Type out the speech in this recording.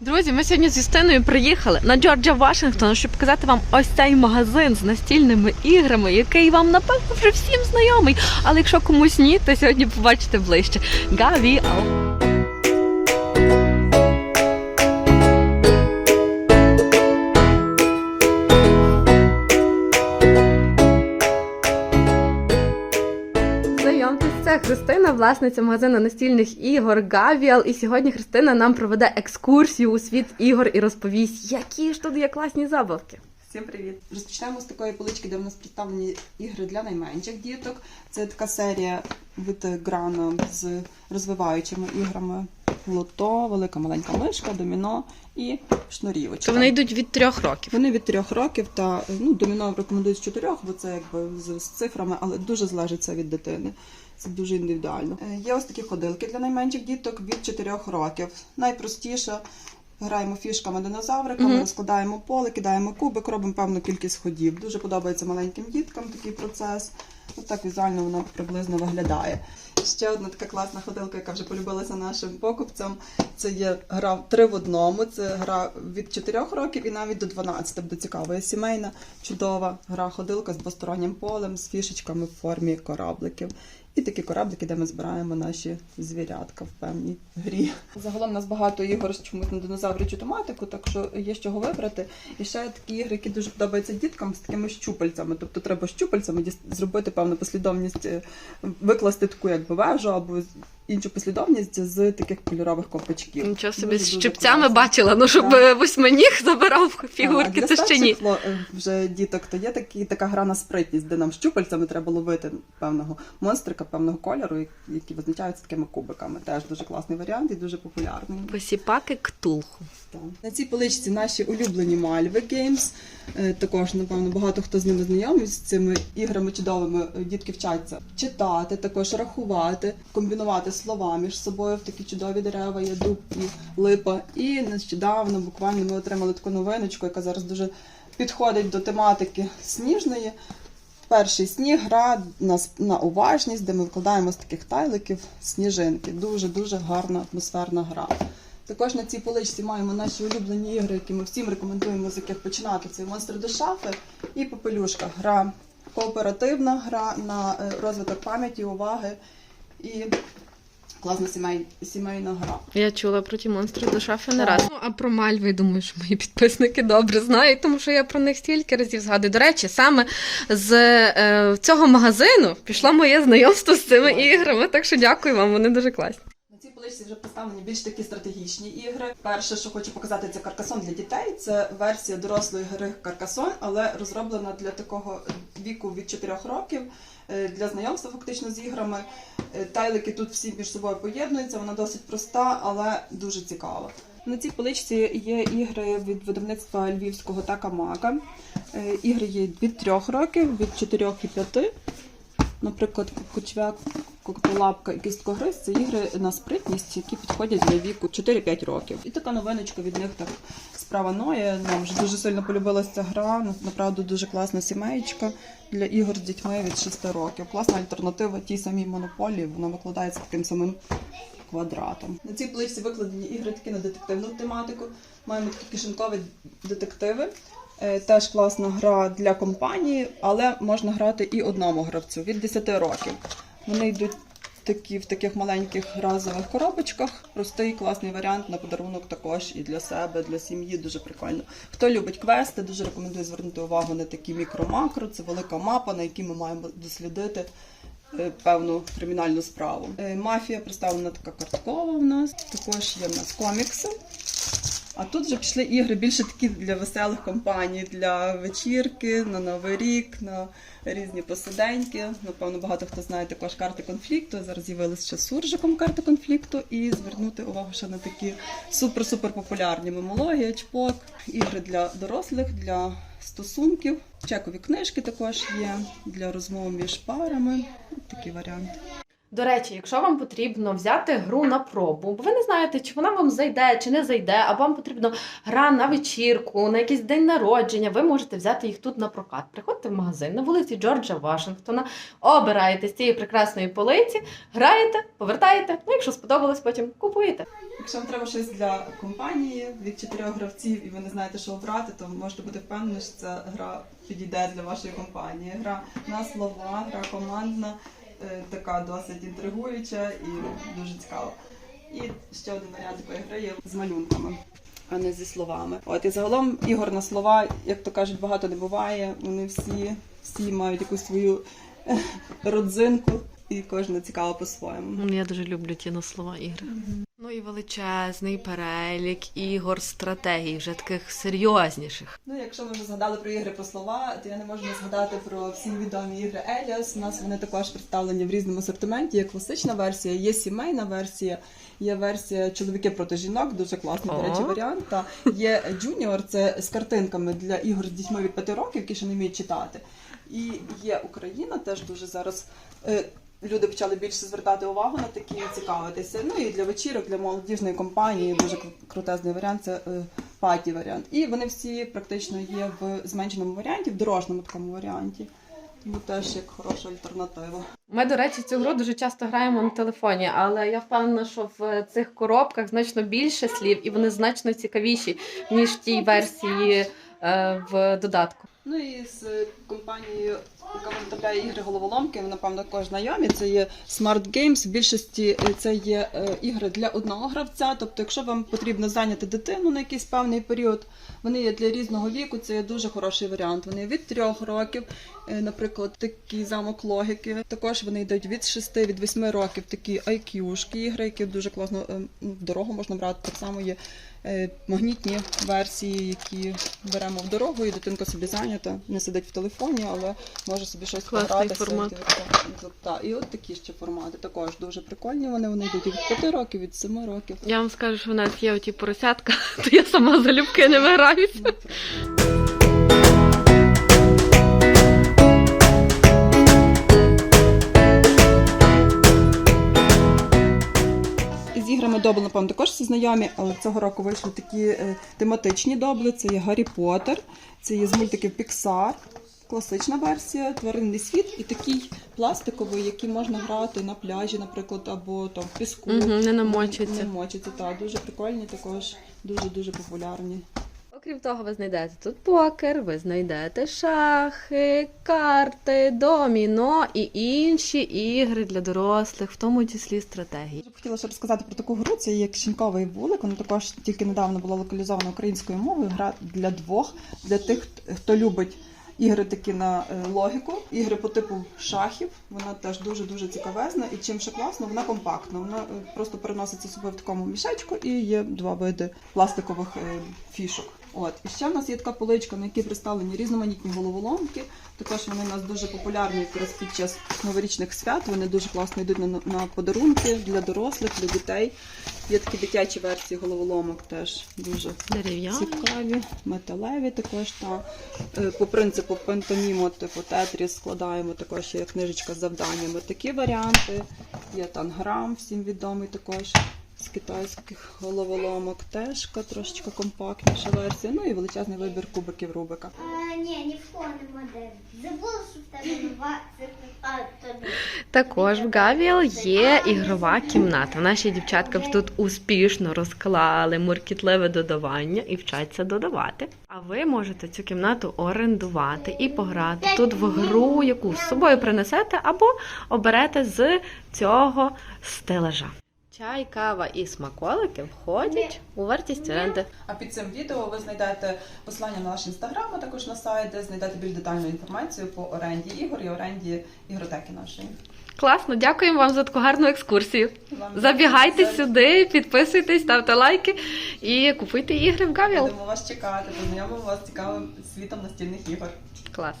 Друзі, ми сьогодні з Юстиною приїхали на Джорджа Вашингтона, щоб показати вам ось цей магазин з настільними іграми, який вам напевно вже всім знайомий. Але якщо комусь ні, то сьогодні побачите ближче. Гаві. Власниця магазину настільних ігор Гавіал. І сьогодні Христина нам проведе екскурсію у світ ігор і розповість, які ж тут є класні забавки. Всім привіт! Розпочнемо з такої полички, де в нас представлені ігри для найменших діток. Це така серія від грану з розвиваючими іграми. Лото, велика маленька мишка, доміно і шнурівочка. То вони йдуть від трьох років. Вони від трьох років та ну, доміно рекомендують з чотирьох, бо це якби з, з цифрами, але дуже залежить це від дитини. Це дуже індивідуально. Е, Є ось такі ходилки для найменших діток від 4 років. Найпростіше граємо фішками динозавриками, Мгм. розкладаємо поле, кидаємо кубик, робимо певну кількість ходів. Дуже подобається маленьким діткам такий процес. Ось так візуально вона приблизно виглядає. Ще одна така класна ходилка, яка вже полюбилася нашим покупцям. Це є гра три в одному. Це гра від 4 років і навіть до 12. Буде цікаво. Є сімейна, чудова гра ходилка з двостороннім полем, з фішечками в формі корабликів. І такі кораблики, де ми збираємо наші звірятка в певній грі. Загалом у нас багато ігор чомусь на динозавричу тематику, так що є з чого вибрати. І ще такі ігри, які дуже подобаються діткам з такими щупальцями. Тобто треба щупальцями зробити певну послідовність, е, викласти таку якби вежу або з- іншу послідовність з таких кольорових копачків. Нічого собі з щипцями класно. бачила, ну щоб Так. восьминіг забирав фігурки, це ще ні. е, вже діток, то є такі, така гра на спритність, де нам щупальцями треба ловити певного монстрика, певного кольору, які визначаються такими кубиками. Теж дуже класний варіант і дуже популярний. Посіпаки ктулху. Так. На цій поличці наші улюблені Мальви Games. Е, Також, напевно, багато хто з ними знайомий з цими іграми чудовими. Е, Дітки вчаться читати, також рахувати, комбінувати слова між собою в такі чудові дерева, є дуб і липа. І нещодавно буквально ми отримали таку новиночку, яка зараз дуже підходить до тематики сніжної. Перший сніг гра на, на уважність, де ми вкладаємо з таких тайликів сніжинки. Дуже дуже гарна атмосферна гра. Також на цій поличці маємо наші улюблені ігри, які ми всім рекомендуємо, з яких починати. Це монстри до шафи і попелюшка. Гра кооперативна, гра на е, розвиток пам'яті, уваги і класна сімей, сімейна гра. Я чула про ті монстри до шафи не раз. Ну, а про мальви, думаю, що мої підписники добре знають, тому що я про них стільки разів згадую. До речі, саме з е, цього магазину пішло моє знайомство з цими іграми, так що дякую вам, вони дуже класні. На вже представлені більш такі стратегічні ігри. Перше, що хочу показати, це каркасон для дітей. Це версія дорослої гри Каркасон, але розроблена для такого віку від 4 років. е, Для знайомства фактично з іграми. Е, Тайлики тут всі між собою поєднуються, вона досить проста, але дуже цікава. На цій поличці є ігри від видавництва львівського Такамака. Е, Ігри є від 3 років, від 4 і 5. Наприклад, кучвяк, коктолапка і кісткогриз це ігри на спритність, які підходять для віку 4-5 років. І така новиночка від них так справа Ноє. Нам вже дуже сильно полюбилася ця гра. Направду дуже класна сімеєчка для ігор з дітьми від 6 років. Класна альтернатива тій самій монополії. Вона викладається таким самим квадратом. На цій пличці викладені ігри такі на детективну тематику. Маємо такі кишенькові детективи. Е, Теж класна гра для компанії, але можна грати і одному гравцю від 10 років. Вони йдуть такі в таких маленьких разових коробочках. Простий класний варіант на подарунок також і для себе, для сім'ї. Дуже прикольно. Хто любить квести, дуже рекомендую звернути увагу на такі мікро-макро. Це велика мапа, на якій ми маємо дослідити е, певну кримінальну справу. Е, Мафія представлена така карткова в нас. Також є в нас комікси. А тут вже пішли ігри більше такі для веселих компаній, для вечірки, на Новий рік, на різні посиденьки. Напевно, багато хто знає також карти конфлікту. Зараз з'явилися ще суржиком карти конфлікту, і звернути увагу ще на такі супер-супер популярні мемологія, чпок, ігри для дорослих, для стосунків. Чекові книжки також є для розмов між парами. Такі варіанти. До речі, якщо вам потрібно взяти гру на пробу, бо ви не знаєте, чи вона вам зайде, чи не зайде, або вам потрібно гра на вечірку, на якийсь день народження, ви можете взяти їх тут на прокат. Приходьте в магазин на вулиці Джорджа Вашингтона, обираєте з цієї прекрасної полиці, граєте, повертаєте. Ну, якщо сподобалось, потім купуєте. Якщо вам треба щось для компанії від чотирьох гравців і ви не знаєте, що обрати, то можете бути впевнені, що ця гра підійде для вашої компанії. Гра на слова, гра командна, така досить інтригуюча і дуже цікава. І ще один варіант такої з малюнками. А не зі словами. От і загалом ігор на слова, як то кажуть, багато не буває. Вони всі, всі мають якусь свою е, родзинку, і кожна цікава по-своєму. Я дуже люблю ті на слова ігри. Ну і величезний перелік ігор стратегій, вже таких серйозніших. Ну, якщо ми вже згадали про ігри про слова, то я не можу не згадати про всі відомі ігри Еліас. У нас вони також представлені в різному асортименті. Є класична версія, є сімейна версія, є версія чоловіки проти жінок, дуже класний, до речі, варіант. Та є Junior, це з картинками для ігор з дітьми від 5 років, які ще не вміють читати. І є Україна, теж дуже зараз. Люди почали більше звертати увагу на такі цікавитися. Ну і для вечірок, для молодіжної компанії дуже крутезний варіант це е, паті варіант. І вони всі практично є в зменшеному варіанті, в дорожньому такому варіанті. Тому теж як хороша альтернатива. Ми, до речі, цю гру дуже часто граємо на телефоні, але я впевнена, що в цих коробках значно більше слів, і вони значно цікавіші, ніж в тій версії е, в додатку. Ну і з компанією, яка виготовляє ігри головоломки, ви напевно також знайомі. Це є Smart Games. В більшості е, це є е, ігри для одного гравця. Тобто, якщо вам потрібно зайняти дитину на якийсь певний період, вони є для різного віку. Це є дуже хороший варіант. Вони від трьох років, е, наприклад, такий замок логіки. Також вони йдуть від 6, від 8 років такі IQ-шки ігри, які дуже класно е, ну, в дорогу можна брати. Так само є е, магнітні версії, які беремо в дорогу, і дитинка собі зайнята, не сидить в телефоні, але може собі щось Класний погратися. формат. Та, і от такі ще формати також дуже прикольні. Вони вони йдуть від 5 років, від 7 років. Я вам скажу, що в нас є оті поросятка, то я сама залюбки не граюся. Ну, правда. З іграми Добл, напевно, також всі знайомі, але цього року вийшли такі е, тематичні добли. Це є Гаррі Поттер, це є з мультиків Піксар, класична версія, тваринний світ і такий пластиковий, який можна грати на пляжі, наприклад, або там в піску. Угу, не намочиться. Не намочиться, так. Дуже прикольні, також дуже-дуже популярні. Окрім того, ви знайдете тут покер, ви знайдете шахи, карти, доміно і інші ігри для дорослих, в тому числі стратегії. Я хотіла ще розказати про таку гру. Це є кишеньковий вулик. Вона також тільки недавно була локалізована українською мовою. Гра для двох, для тих, хто любить ігри такі на е, логіку, ігри по типу шахів. Вона теж дуже дуже цікавезна. І чим ще класно, вона компактна. Вона е, просто переноситься з собою в такому мішечку і є два види пластикових е, фішок. От і ще в нас є така поличка, на якій представлені різноманітні головоломки. Також вони у нас дуже популярні якраз під час новорічних свят. Вони дуже класно йдуть на, на подарунки для дорослих, для дітей. Є такі дитячі версії головоломок, теж дуже Дерев'яні. цікаві, металеві також. Та. Е, По принципу пентомімо, типу тетріс складаємо також є книжечка з завданнями. Такі варіанти. Є танграм, всім відомий також. З китайських головоломок теж трошечка компактніша версія. Ну і величезний вибір кубиків Рубика. А, ні, ні в кого не модель. Забула, що в тебе нова цифра. Тобі. Також в Гавіл є ігрова кімната. Наші дівчатка вже тут успішно розклали муркітливе додавання і вчаться додавати. А ви можете цю кімнату орендувати і пограти тут в гру, яку з собою принесете або оберете з цього стелажа. Чай, кава і смаколики входять у вартість оренди. А під цим відео ви знайдете посилання на наш інстаграм, а також на сайт, де знайдете більш детальну інформацію по оренді ігор і оренді ігротеки нашої. Класно, дякуємо вам за таку гарну екскурсію. Вам Забігайте за- сюди, підписуйтесь, ставте лайки і купуйте ігри в Гавіл. Будемо вас чекати, познайомимо вас з цікавим світом настільних ігор. Клас.